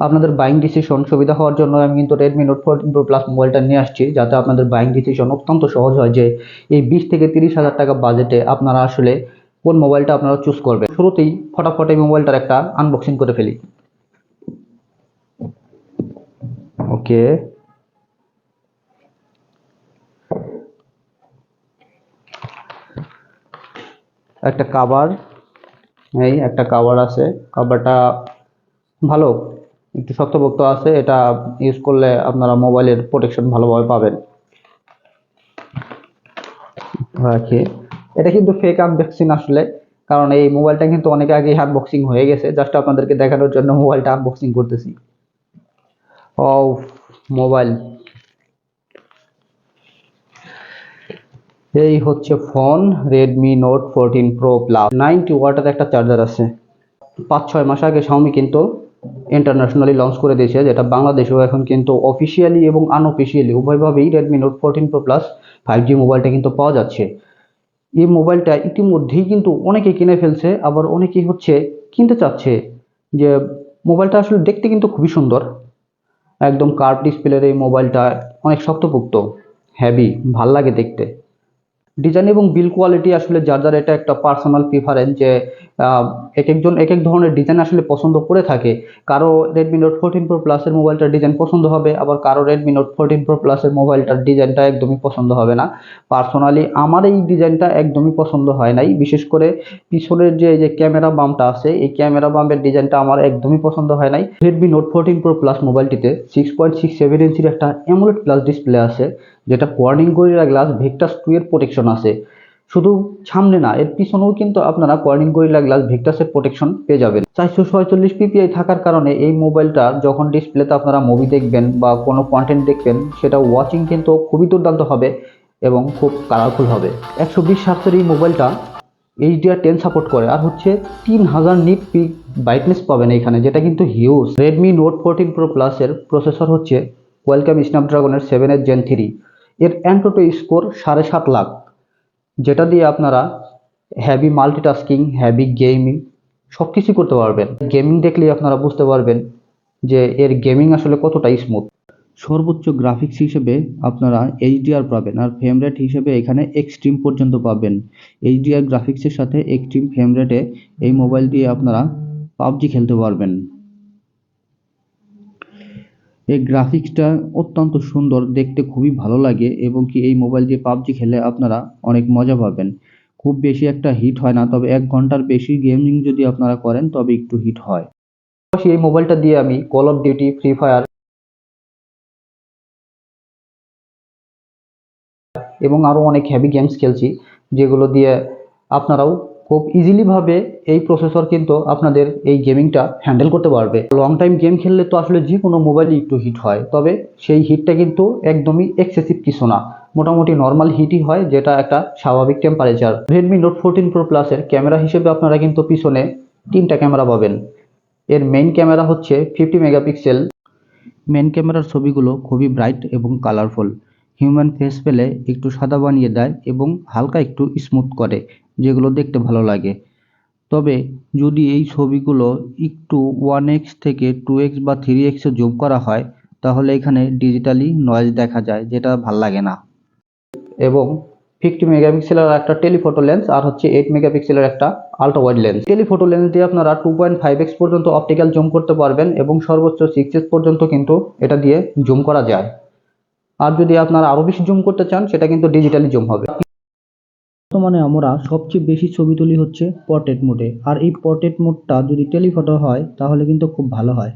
আপনাদের buying decision সুবিধা হওয়ার জন্য আমি কিন্তু Redmi Note fourteen pro plus মোবাইলটা নিয়ে আসছি, যাতে আপনাদের বাইং ডিসিশন অত্যন্ত সহজ হয় যে এই বিশ থেকে তিরিশ হাজার টাকা বাজেটে আপনারা আসলে কোন মোবাইলটা আপনারা চুজ করবেন। শুরুতেই ফটাফট এই মোবাইলটার একটা আনবক্সিং করে ফেলি। ওকে একটা কাভার এই একটা কাভার আছে। কাভারটা ভালো। একটু শক্তপোক্ত আছে, এটা ইউজ করলে আপনারা মোবাইলের প্রোটেকশন ভালোভাবে পাবেন। রাখি। এটা কিন্তু ফেক আনবক্সিং আসলে, কারণ এই মোবাইলটা কিন্তু অনেক আগেই আনবক্সিং হয়ে গেছে। জাস্ট আপনাদেরকে দেখানোর জন্য মোবাইলটা আনবক্সিং করতেছি। ও মোবাইল এই হচ্ছে phone Redmi Note fourteen pro plus ninety ওয়াটের একটা চার্জার আছে। পাঁচ, ছয় মাস আগে শাওমি কিন্তু ইন্টারন্যাশনালি লঞ্চ করে দিয়েছে, যেটা বাংলাদেশেও এখন কিন্তু অফিসিয়ালি এবং unofficially উভয়ভাবেই Redmi Note fourteen pro plus five G মোবাইলটা কিন্তু পাওয়া যাচ্ছে। এই মোবাইলটা ইতিমধ্যেই কিন্তু অনেকে কিনে ফেলছে, আবার অনেকেই হচ্ছে কিনতে চাচ্ছে যে মোবাইলটা আসলে দেখতে কিন্তু খুবই সুন্দর। একদম কার্ভ ডিসপ্লের এই মোবাইলটা অনেক শক্তপোক্ত হেভি ভালো লাগে দেখতে। ডিজাইন এবং বিল কোয়ালিটি আসলে যার যার এটা একটা পার্সোনাল প্রিফারেন্স যে এক একজন এক এক ধরনের ডিজাইন আসলে পছন্দ করে থাকে। কারও রেডমি নোট ফোরটিন প্রো প্লাসের মোবাইলটার ডিজাইন পছন্দ হবে, আবার কারও রেডমি নোট ফোরটিন প্রো প্লাসের মোবাইলটার ডিজাইনটা একদমই পছন্দ হবে না। পার্সোনালি আমার এই ডিজাইনটা একদমই পছন্দ হয় নাই। বিশেষ করে পিছনের যে যে ক্যামেরা বামটা আছে, এই ক্যামেরা বামের ডিজাইনটা আমার একদমই পছন্দ হয় নাই। Redmi note fourteen pro plus মোবাইলটিতে six point six seven ইঞ্চির একটা অ্যামোলেড প্লাস ডিসপ্লে আছে, যেটা Corning Gorilla Glass Victus two এর প্রোটেকশন আছে। শুধু সামনে না, এর পিছনেও কিন্তু আপনারা কোয়ার্নিং গরিলা গ্লাস ভেক্টাসের প্রোটেকশন পেয়ে যাবেন। চারশো ছয়চল্লিশ পিপিআই থাকার কারণে এই মোবাইলটা যখন ডিসপ্লেতে আপনারা মুভি দেখবেন বা কোনো কন্টেন্ট দেখবেন, সেটা ওয়াচিং কিন্তু খুবই দুর্দান্ত হবে এবং খুব কালারফুল হবে। একশো বিশ হার্সের এই মোবাইলটা এইচডিআর টেন সাপোর্ট করে, আর হচ্ছে তিন হাজার নিট পিক ব্রাইটনেস পাবেন এখানে, যেটা কিন্তু huge Redmi note fourteen pro প্লাসের প্রসেসর হচ্ছে ওয়েলকাম স্ন্যাপড্রাগনের সেভেনের জেন থ্রি এর অ্যান্টোটো স্কোর সাড়ে সাত লাখ। যেটা দিয়ে আপনারা হ্যাভি মাল্টিটাস্কিং হ্যাভি গেমিং সব কিছুই করতে পারবেন। গেমিং দেখলেই আপনারা বুঝতে পারবেন যে এর গেমিং আসলে কতটা স্মুথ সর্বোচ্চ গ্রাফিক্স হিসেবে আপনারা এইচডিআর পাবেন আর ফ্রেম রেট হিসেবে এখানে এক্সট্রিম পর্যন্ত পাবেন। এইচডিআর গ্রাফিক্সের সাথে এক্সট্রিম ফ্রেম রেটে এই মোবাইল দিয়ে আপনারা পাবজি খেলতে পারবেন। এই গ্রাফিক্সটা অত্যন্ত সুন্দর, দেখতে খুবই ভালো লাগে এবং কি এই মোবাইল দিয়ে পাবজি খেলে আপনারা অনেক মজা পাবেন। খুব বেশি একটা হিট হয় না, তবে এক ঘণ্টার বেশি গেমিং যদি আপনারা করেন, তবে একটু হিট হয়। এই মোবাইলটা দিয়ে আমি Call of Duty Free Fire এবং আরও অনেক হ্যাভি গেমস খেলছি, যেগুলো দিয়ে আপনারাও খুব ইজিলিভাবে এই প্রসেসর কিন্তু আপনাদের এই গেমিংটা হ্যান্ডেল করতে পারবে। লং টাইম গেম খেললে তো আসলে যে কোনো মোবাইলই একটু হিট হয়, তবে সেই হিটটা কিন্তু একদমই এক্সেসিভ কিছু না। মোটামুটি নর্মাল হিটই হয়, যেটা একটা স্বাভাবিক temperature Redmi note fourteen pro প্লাসের ক্যামেরা হিসেবে আপনারা কিন্তু পিছনে তিনটা ক্যামেরা পাবেন। এর মেইন ক্যামেরা হচ্ছে ফিফটি মেগাপিক্সেল মেন ক্যামেরার ছবিগুলো খুবই ব্রাইট এবং কালারফুল হিউম্যান ফেস পেলে একটু সাদা বানিয়ে দেয় এবং হালকা একটু স্মুথ করে। যেগুলো দেখতে ভালো লাগে। তবে যদি এই ছবিগুলো একটু ওয়ান এক্স থেকে টু এক্স বা থ্রি এক্সে জুম করা হয়, তাহলে এখানে ডিজিটালি নয়েজ দেখা যায়, যেটা ভালো লাগে না। এবং ফিফটি মেগাপিক্সেলের একটা টেলিফোটো লেন্স আর হচ্ছে এইট মেগাপিক্সেলের একটা ultra wide lens telephoto lens দিয়ে আপনারা টু পয়েন্ট ফাইভ এক্স পর্যন্ত অপটিক্যাল জুম করতে পারবেন এবং সর্বোচ্চ সিক্স এক্স পর্যন্ত কিন্তু এটা দিয়ে জুম করা যায়। আর যদি আপনারা আরও বেশি জুম করতে চান, সেটা কিন্তু ডিজিটালি জুম হবে। বর্তমানে আমরা সবচেয়ে বেশি ছবি তুলি হচ্ছে পোর্ট্রেট মোডে আর এই পোর্ট্রেট মোডটা যদি টেলিফটো হয়, তাহলে কিন্তু খুব ভালো হয়।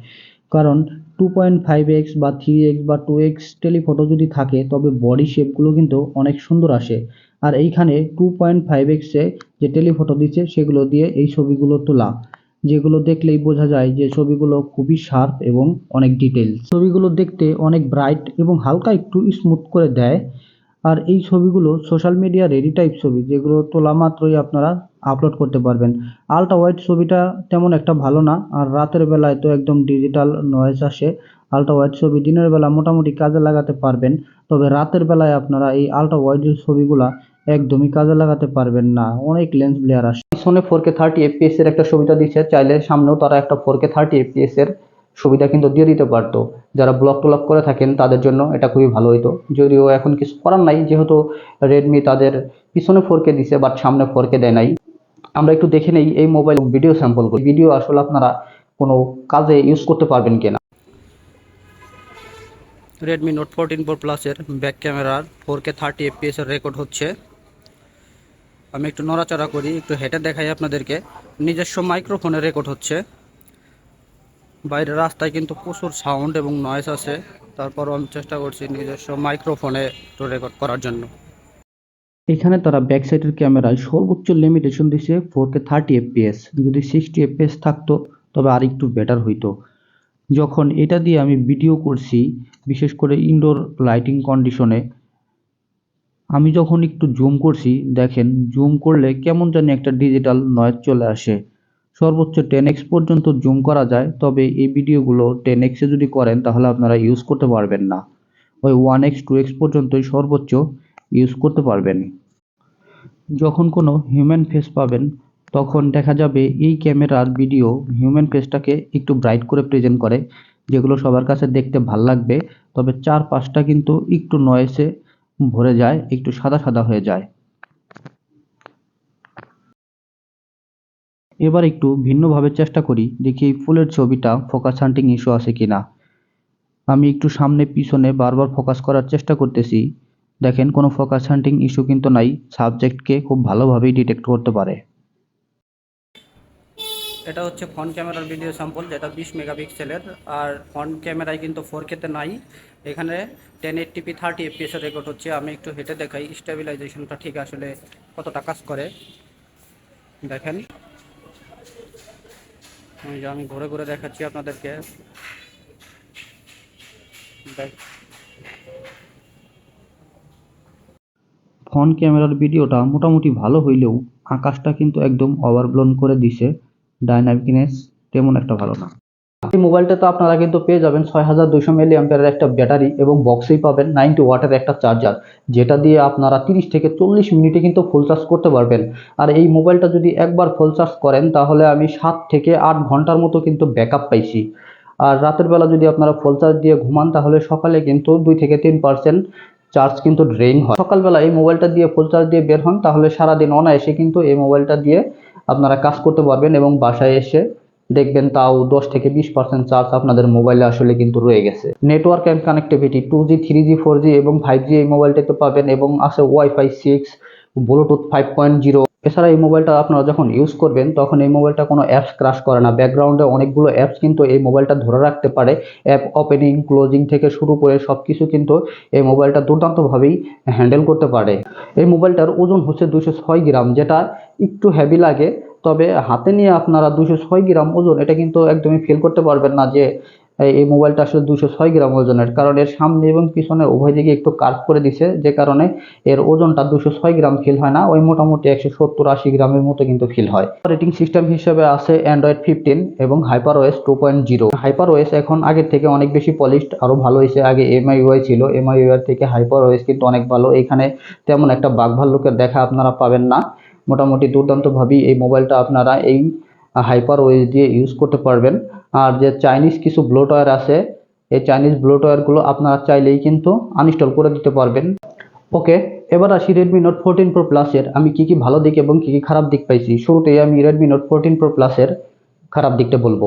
কারণ টু পয়েন্ট ফাইভ এক্স বা থ্রি এক্স বা টু এক্স টেলিফটো যদি থাকে, তবে বডি শেপগুলো কিন্তু অনেক সুন্দর আসে। আর এইখানে টু পয়েন্ট ফাইভ এক্সে যে টেলিফটো দিচ্ছে, সেগুলো দিয়ে এই ছবিগুলো তোলা। যেগুলো দেখলেই বোঝা যায় যে ছবিগুলো খুবই শার্প এবং অনেক ডিটেলস ছবিগুলো দেখতে অনেক ব্রাইট এবং হালকা একটু স্মুথ করে দেয়। আর এই ছবিগুলো সোশ্যাল মিডিয়া রেডি টাইপ ছবি, যেগুলো তোলা মাত্রই আপনারা আপলোড করতে পারবেন। আলট্রা ওয়াইড ছবিটা তেমন একটা ভালো না, আর রাতের বেলায় তো একদম ডিজিটাল নয়েজ আসে। আলট্রা ওয়াইড ছবি দিনের বেলা মোটামুটি কাজে লাগাতে পারবেন, তবে রাতের বেলায় আপনারা এই আলট্রা ওয়াইডের ছবিগুলা একদমই কাজে লাগাতে পারবেন না। অনেক লেন্স ব্লেয়ার আসে। পিছনে ফোর কে থার্টি এফপিএস এর একটা সুবিধা দিচ্ছে চাইলে সামনেও তারা একটা ফোর কে থার্টি এফপিএস এর সুবিধা কিন্তু দিয়ে দিতে পারতো। যারা ব্লক টলক করে থাকেন, তাদের জন্য এটা খুবই ভালো হতো যদিও এখন কিছু করার নাই, যেহেতু রেডমি তাদের পিছনে ফোরকে দিছে বাট সামনে ফোরকে দেয় নাই। আমরা একটু দেখে নেই, এই মোবাইল ভিডিও স্যাম্পল করি। ভিডিও আসলে আপনারা কোনো কাজে ইউজ করতে পারবেন কিনা? রেডমি নোট ফোরটিন প্রো প্লাসের ব্যাক ক্যামেরার ফোর কে থার্টি এফপিএস এর রেকর্ড হচ্ছে। আমি একটু নড়াচড়া করি, একটু হেঁটে দেখাই আপনাদেরকে। নিজস্ব মাইক্রোফোনে রেকর্ড হচ্ছে। বাইরের রাস্তায় কিন্তু প্রচুর সাউন্ড এবং নয়েস আছে। তারপর আমি চেষ্টা করছি নিজস্ব মাইক্রোফোনে একটু রেকর্ড করার জন্য। এখানে তারা ব্যাক সাইডের ক্যামেরায় সর্বোচ্চ লিমিটেশন দিছে ফোর কে থার্টি এফপিএস যদি সিক্সটি এফপিএস থাকতো, তবে আর একটু বেটার হইতো। যখন এটা দিয়ে আমি ভিডিও করছি, বিশেষ করে ইনডোর লাইটিং কন্ডিশনে আমি যখন একটু জুম করছি, দেখেন জুম করলে কেমন জানি একটা ডিজিটাল নয়েজ চলে আসে। সর্বোচ্চ টেন এক্স পর্যন্ত জুম করা যায়, তবে এই ভিডিওগুলো টেন এক্সে যদি করেন, তাহলে আপনারা ইউজ করতে পারবেন না। ওই ওয়ান এক্স টু এক্স পর্যন্তই সর্বোচ্চ ইউজ করতে পারবেন। যখন কোনো হিউম্যান ফেস পাবেন, তখন দেখা যাবে এই ক্যামেরার ভিডিও হিউম্যান ফেসটাকে একটু ব্রাইট করে প্রেজেন্ট করে, যেগুলো সবার কাছে দেখতে ভালো লাগবে, তবে চার পাঁচটা কিন্তু একটু নয়েসে ভরে যায়, একটু সাদা সাদা হয়ে যায়। এবার একটু ভিন্নভাবে চেষ্টা করি, দেখি এই ফুলের ছবিটা ফোকাস হান্টিং ইস্যু আছে কিনা। আমি একটু সামনে পিছনে বারবার ফোকাস করার চেষ্টা করতেছি। দেখেন, কোনো ফোকাস হান্টিং ইস্যু কিন্তু নাই, সাবজেক্টকে খুব ভালোভাবেই ডিটেক্ট করতে পারে। এটা হচ্ছে ফ্রন্ট ক্যামেরার ভিডিও স্যাম্পল, যেটা বিশ মেগাপিক্সেলের, আর ফ্রন্ট ক্যামেরায় কিন্তু ফোর কেতে নাই। এখানে ten eight TP thirty FPS record হচ্ছে। আমি একটু হেঁটে দেখাই স্টেবিলাইজেশনটা ঠিক আসলে কতটা কাজ করে। দেখেন। আমি ঘুরে ঘুরে দেখাচ্ছি আপনাদেরকে। ফ্রন্ট ক্যামেরার ভিডিওটা মোটামুটি ভালো হইলেও আকাশটা কিন্তু একদম ওভারব্লোন করে দিছে। ডাইনামিকনেস তেমন একটা ভালো না। এই মোবাইলটা তো আপনারা কিন্তু পেয়ে যাবেন ছয় হাজার দুইশো মিলি অ্যাম্পিয়ারের একটা ব্যাটারি এবং বক্সেই পাবেন নাইনটি ওয়াটের একটা চার্জার যেটা দিয়ে আপনারা তিরিশ থেকে চল্লিশ মিনিটে কিন্তু ফুল চার্জ করতে পারবেন। আর এই মোবাইলটা যদি একবার ফুল চার্জ করেন, তাহলে আমি সাত থেকে আট ঘণ্টার মতো কিন্তু ব্যাকআপ পাইছি। আর রাতের বেলা যদি আপনারা ফুল চার্জ দিয়ে ঘুমান, তাহলে সকালে কিন্তু দুই থেকে তিন পার্সেন্ট চার্জ কিন্তু ড্রেইন হয়। সকালবেলা এই মোবাইলটা দিয়ে ফুল চার্জ দিয়ে বের হন, তাহলে সারাদিন অনায়াসে কিন্তু এই মোবাইলটা দিয়ে আপনারা কাজ করতে পারবেন এবং বাসায় এসে দেখবেন তাও দশ থেকে বিশ পার্সেন্ট চার্জ আপনাদের মোবাইলে আসলে কিন্তু রয়ে গেছে। Network and connectivity two G three G four G এবং ফাইভ জি এই মোবাইলটাতে পাবেন এবং আছে wifi six Bluetooth five point zero এছাড়া এই মোবাইলটা আপনারা যখন ইউজ করবেন, তখন এই মোবাইলটা কোনো অ্যাপস ক্রাশ করে না। ব্যাকগ্রাউন্ডে অনেকগুলো অ্যাপস কিন্তু এই মোবাইলটা ধরে রাখতে পারে। অ্যাপ ওপেনিং ক্লোজিং থেকে শুরু করে সব কিছু কিন্তু এই মোবাইলটা দুর্দান্তভাবেই হ্যান্ডেল করতে পারে। এই মোবাইলটার ওজন হচ্ছে দুশো ছয় গ্রাম, যেটা একটু হেভি লাগে। তবে হাতে নিয়ে আপনারা দুশো ছয় গ্রাম ওজন, এটা কিন্তু একদমই ফিল করতে পারবেন না যে, এই- মোবাইলটা আসলে দুশো ছয় গ্রাম ওজনের। কারণ এর সামনে এবং পিছনে উভয় দিকে একটু কার্ভ করে দিছে, যে কারণে এর ওজনটা দুশো ছয় গ্রাম ফিল হয় না, ওই মোটামুটি একশো সত্তর আশি গ্রামের মতো কিন্তু ফিল হয়। অপারেটিং সিস্টেম হিসেবে আছে অ্যান্ড্রয়েড ফিফটিন এবং Hyper OS two point zero Hyper OS এখন আগের থেকে অনেক বেশি পলিশড আরও ভালো হয়েছে। আগে এমআই ওয়াই ছিল এমআই ওয়াই থেকে হাইপার ওএস কিন্তু অনেক ভালো। এখানে তেমন একটা বাঘ ভাল্লুকের দেখা আপনারা পাবেন না। মোটামুটি দুর্দান্তভাবেই এই মোবাইলটা আপনারা এই হাইপার ওয়েজ দিয়ে ইউজ করতে পারবেন। আর যে চাইনিজ কিছু ব্লোটওয়্যার আছে, এই চাইনিজ ব্লোটওয়্যারগুলো আপনারা চাইলেই কিন্তু আনইনস্টল করে দিতে পারবেন। ওকে এবার আসি রেডমি নোট ফোরটিন প্রো প্লাসের আমি কি কি ভালো দিক এবং কি কি খারাপ দিক পাইছি? শুরুতেই আমি রেডমি নোট ফোরটিন প্রো প্লাসের খারাপ দিকটা বলব।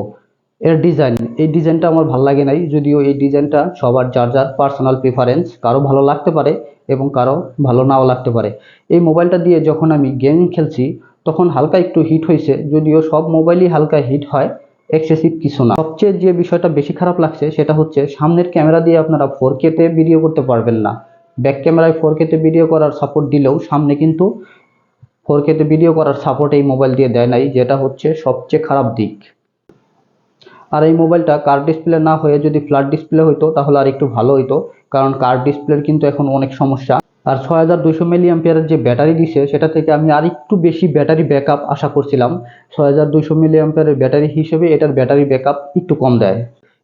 এর ডিজাইন এই ডিজাইনটা আমার ভালো লাগে নাই, যদিও এই ডিজাইনটা সবার যার যার পার্সোনাল প্রিফারেন্স কারও ভালো লাগতে পারে এবং কারও ভালো নাও লাগতে পারে। এই মোবাইলটা দিয়ে যখন আমি গেম খেলছি, তখন হালকা একটু হিট হয়েছে যদিও সব মোবাইলই হালকা হিট হয় এক্সেসিভ কিছু না। সবচেয়ে যে বিষয়টা বেশি খারাপ লাগছে, সেটা হচ্ছে সামনের ক্যামেরা দিয়ে আপনারা ফোর কেতে ভিডিও করতে পারবেন না। ব্যাক ক্যামেরায় ফোর কেতে ভিডিও করার সাপোর্ট দিলেও সামনে কিন্তু ফোর কেতে ভিডিও করার সাপোর্ট এই মোবাইল দিয়ে দেয় নাই, যেটা হচ্ছে সবচেয়ে খারাপ দিক। আর এই মোবাইলটা কার্ভ ডিসপ্লে না হয়ে যদি ফ্ল্যাট ডিসপ্লে হইতো, তাহলে আর একটু ভালো হইতো, কারণ কার্ভ ডিসপ্লের কিন্তু এখন অনেক সমস্যা। আর ছয় হাজার দুইশো মিলি অ্যাম্পিয়ারের যে ব্যাটারি দিছে, সেটা থেকে আমি আর একটু বেশি ব্যাটারি ব্যাকআপ আশা করছিলাম। ছয় হাজার দুইশো মিলি অ্যাম্পিয়ারের ব্যাটারি হিসেবে এটার ব্যাটারি ব্যাকআপ একটু কম দেয়।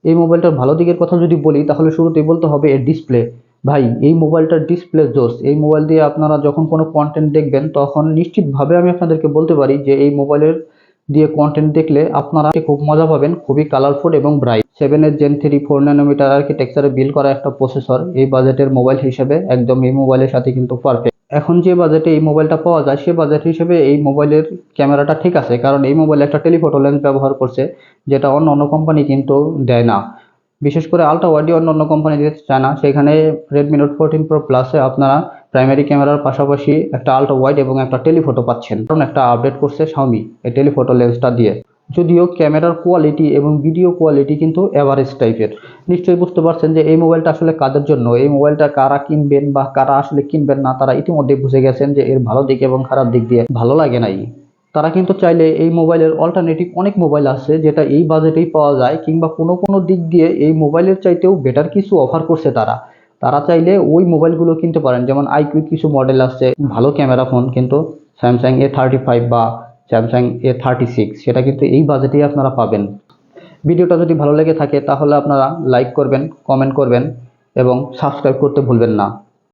এই মোবাইলটার ভালো দিকের কথা যদি বলি, তাহলে শুরুতেই বলতে হবে এর ডিসপ্লে ভাই, এই মোবাইলটার ডিসপ্লে জোস। এই মোবাইল দিয়ে আপনারা যখন কোনো কন্টেন্ট দেখবেন, তখন নিশ্চিতভাবে আমি আপনাদেরকে বলতে পারি যে এই মোবাইলের দিয়ে কন্টেন্ট দেখলে আপনারা খুব মজা পাবেন, খুবই কালারফুল এবং ব্রাইট সেভেনের জেন থ্রি ফোর ন্যানোমিটার আর্কিটেকচারে বিল করা একটা প্রসেসর এই বাজেটের মোবাইল হিসেবে একদম এই মোবাইলের সাথে কিন্তু পারফেক্ট এখন যে বাজেটে এই মোবাইলটা পাওয়া যায়, সে বাজেট হিসেবে এই মোবাইলের ক্যামেরাটা ঠিক আছে, কারণ এই মোবাইলে একটা টেলিফোটো লেন্স ব্যবহার করছে, যেটা অন্য অন্য কোম্পানি কিন্তু দেয় না। বিশেষ করে আলট্রা ওয়াইডই অন্য অন্য কোম্পানি দিতে চায় না, সেখানে রেডমি নোট ফোরটিন প্রো প্লাসে আপনারা প্রাইমারি ক্যামেরার পাশাপাশি একটা আলট্রা ওয়াইড এবং একটা টেলিফোটো পাচ্ছেন। কারণ একটা আপডেট করছে শাওমি এই টেলিফোটো লেন্সটা দিয়ে। যদিও ক্যামেরার কোয়ালিটি এবং ভিডিও কোয়ালিটি কিন্তু অ্যাভারেজ টাইপের নিশ্চয়ই বুঝতে পারছেন যে এই মোবাইলটা আসলে কাদের জন্য? এই মোবাইলটা কারা কিনবেন বা কারা আসলে কিনবেন না, তারা ইতিমধ্যে বুঝে গেছেন যে এর ভালো দিক এবং খারাপ দিক দিয়ে ভালো লাগে নাই। তারা কিন্তু চাইলে এই মোবাইলের অল্টারনেটিভ অনেক মোবাইল আছে যেটা এই বাজেটেই পাওয়া যায়, কিংবা কোনো কোনো দিক দিয়ে এই মোবাইলের চাইতেও বেটার কিছু অফার করছে তারা। তারা চাইলে ওই মোবাইলগুলো কিনতে পারেন। যেমন আইকিউ কিছু মডেল আসছে, ভালো ক্যামেরা ফোন কিন্তু স্যামসাং এ থার্টি ফাইভ বা স্যামসাং এ থার্টি সিক্স সেটা কিন্তু এই বাজেটেই আপনারা পাবেন। ভিডিওটা যদি ভালো লেগে থাকে, তাহলে আপনারা লাইক করবেন কমেন্ট করবেন এবং সাবস্ক্রাইব করতে ভুলবেন না।